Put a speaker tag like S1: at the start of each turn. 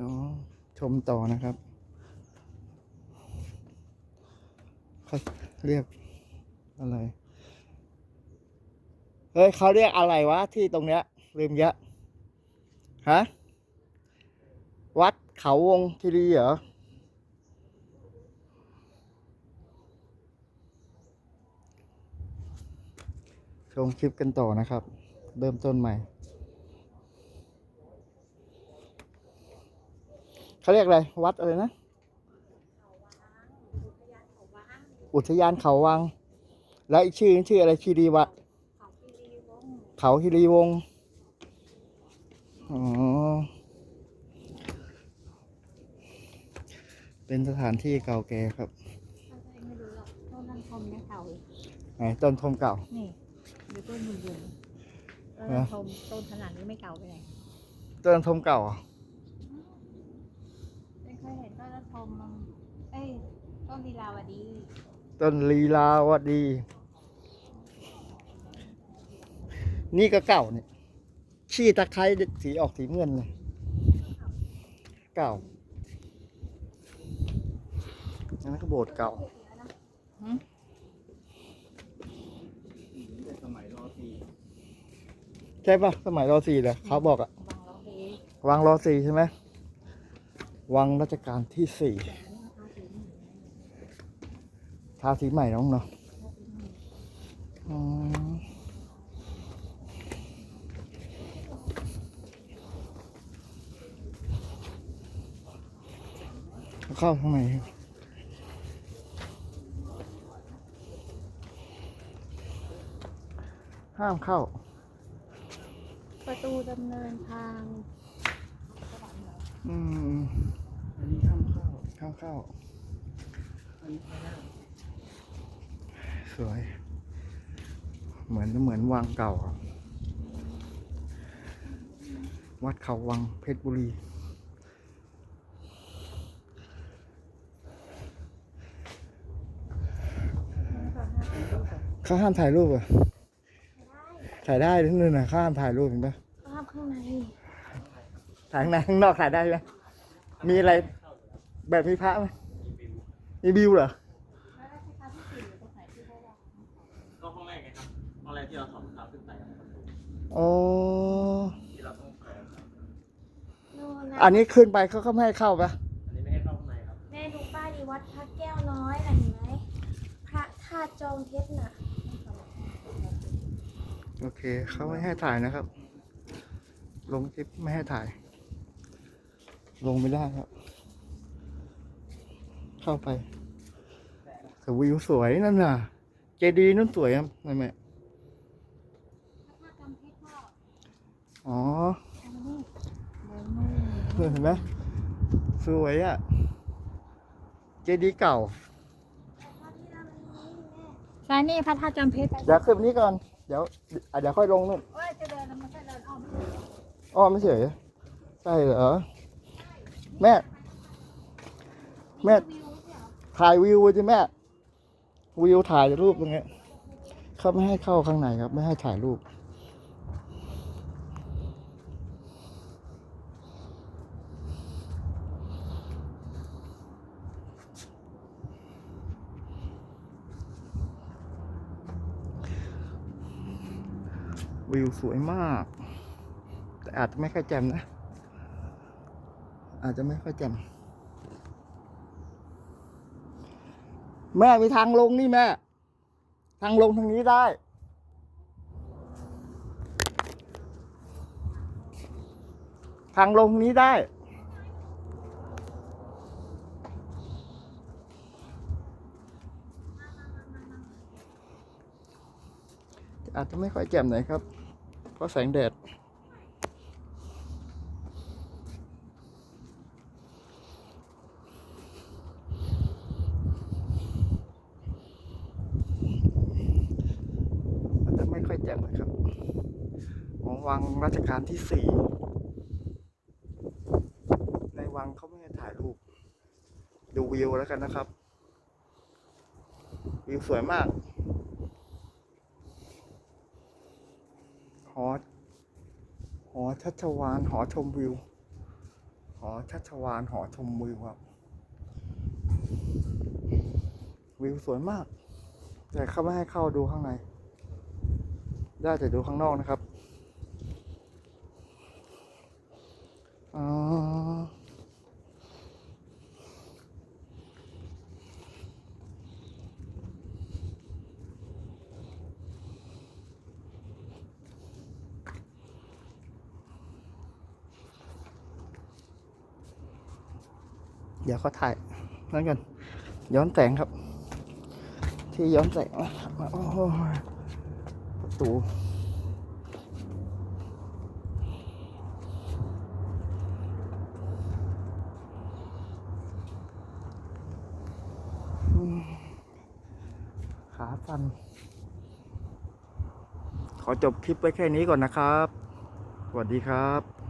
S1: อ๋อชมต่อนะครับเขาเรียกอะไร เฮ้ยเขาเรียกอะไรวะที่ตรงเนี้ย ลืมเยอะฮะวัดเขาวงคีรีเหรอชมคลิปกันต่อนะครับ เริ่มต้นใหม่ เขาเรียกอะไร วัดอะไรนะ อุทยานเขาวัง แล้วอีกชื่อนึงชื่ออะไรคีรีวัดเขาคีรีวงศ์อ๋อ เป็นสถานที่เก่าแก่ครับ
S2: ไม่รู้หรอกต้นนั้นทมยังเก่าอีก
S1: ไหนต้นทมเก่า
S2: นี่ดูต้นบุญบุญต้น
S1: เหรอ
S2: นั้นทมต้นขนาดนี้ไม่เก่าไปไหน
S1: ต้นทมเก่าเหรอ
S2: ไม่ เคยเห็นต้นนั้นทมมั้งเอ้ยต้นลีลาวดี
S1: ต้นลีลาวดี นี่ก็เก่าเนี่ยขี้ตะไคร้สีออกสีเงินเลยเก่าอันนั้นก็โบสถ์เก่า
S3: สมัยรอสี่
S1: ใช่ปะสมัยรอสี่เลยเขาบอกอะ
S2: บางร้องเพลง
S1: วังรอสี่ใช่ไหม วังรัชกาลที่สี่ทาสีใหม่น้องเนาะอืมเข้าข้างในห้ามเข้า
S2: ประตูดำเนินทาง
S1: อืม
S3: อันนี้ห้ามเข้า
S1: ห้ามเข้า
S3: อันนี้ไม่ได้
S1: สวย เหมือนเหมือนวังเก่าอะวัดเขาวังเพชรบุรี เขาห้ามถ่ายรูปเหรอะถ่ายได้ทั้งนั้นนะเขาห้ามถ่ายรูปเห็นปะ
S2: ภาพข้างใน
S1: ถ่ายข้างในข้างนอกถ่ายได้ไหมมีอะไร แบบมีพระไหมมีบิวเหรอ
S2: แล้วราชการที่สี่อยู่ตรงไหนที่เขาบอก
S3: ก็ห้องแรกไงครับห้องแรกที่เราถอดรองเท้าขึ้นไปครับ
S1: อ๋อ
S3: ที่เราต้องถอดรองเท้า
S2: นู่น
S1: อั
S2: นะ
S1: นนี้ขึ้นไปเขาก็ไม่ให้เข้าปะ
S3: อันนี้ไม่ให้เข้าข้างในครับ
S2: แม่ดูป้ายดีวัดพระแก้วน้อยน่ะเห็นไหมพระธาตุจอมเพชรน่ะ
S1: โอเคเขาไม่ให้ถ่ายนะครับ ลงคลิปไม่ให้ถ่าย ลงไม่ได้ครับ เข้าไปแต่วิวสวยนั่นน่ะ เจดีย์นั่นสวยครับนั่นแม่
S2: พระธาตุจอมเพชรพ่อ
S1: อ๋อ
S2: เอามานี่เดินนู่น
S1: เห็นไหมสวยอะ เจดีย์เก่า
S2: ใช่นี่พระธาตุจอมเพชร
S1: เดี๋ยวขึ้นไปนี้ก่อน เดี๋ยวอะเดี๋ยวค่อยลงนู่น
S2: โอ้ยจะเดินแล้วมันก็เดินอ้อม
S1: อ้อไม่เฉยใช่เหรอ แม่ แม่ ถ่ายวิวไว้สิแม่ วิวถ่ายรูปตรงเนี้ยเขาไม่ให้เข้าข้างในครับ ไม่ให้ถ่ายรูป วิวสวยมาก แต่อาจจะไม่ค่อยแจ่มนะ อาจจะไม่ค่อยแจ่ม แม่มีทางลงนี่แม่ ทางลงทางนี้ได้ ทางลงนี้ได้ อาจจะไม่ค่อยแจ่มหน่อยครับ เพราะแสงแดด อาจจะไม่ค่อย แจ่มนะครับของวังรัชกาลที่สี่ในวังเขาไม่ให้ถ่ายรูป ดูวิวแล้วกันนะครับ วิวสวยมากหอหอชัชวานหอชมวิวหหอชัชวานหอชมวิวครับ วิวสวยมาก แต่เขาไม่ให้เข้าดูข้างใน ได้แต่ดูข้างนอกนะครับอ๋อเดี๋ยวเขาถ่ายนั่นกันย้อนแสงครับ ที่ย้อนแสงโอู้ขาสั่นขอจบคลิปไว้แค่นี้ก่อนนะครับ สวัสดีครับ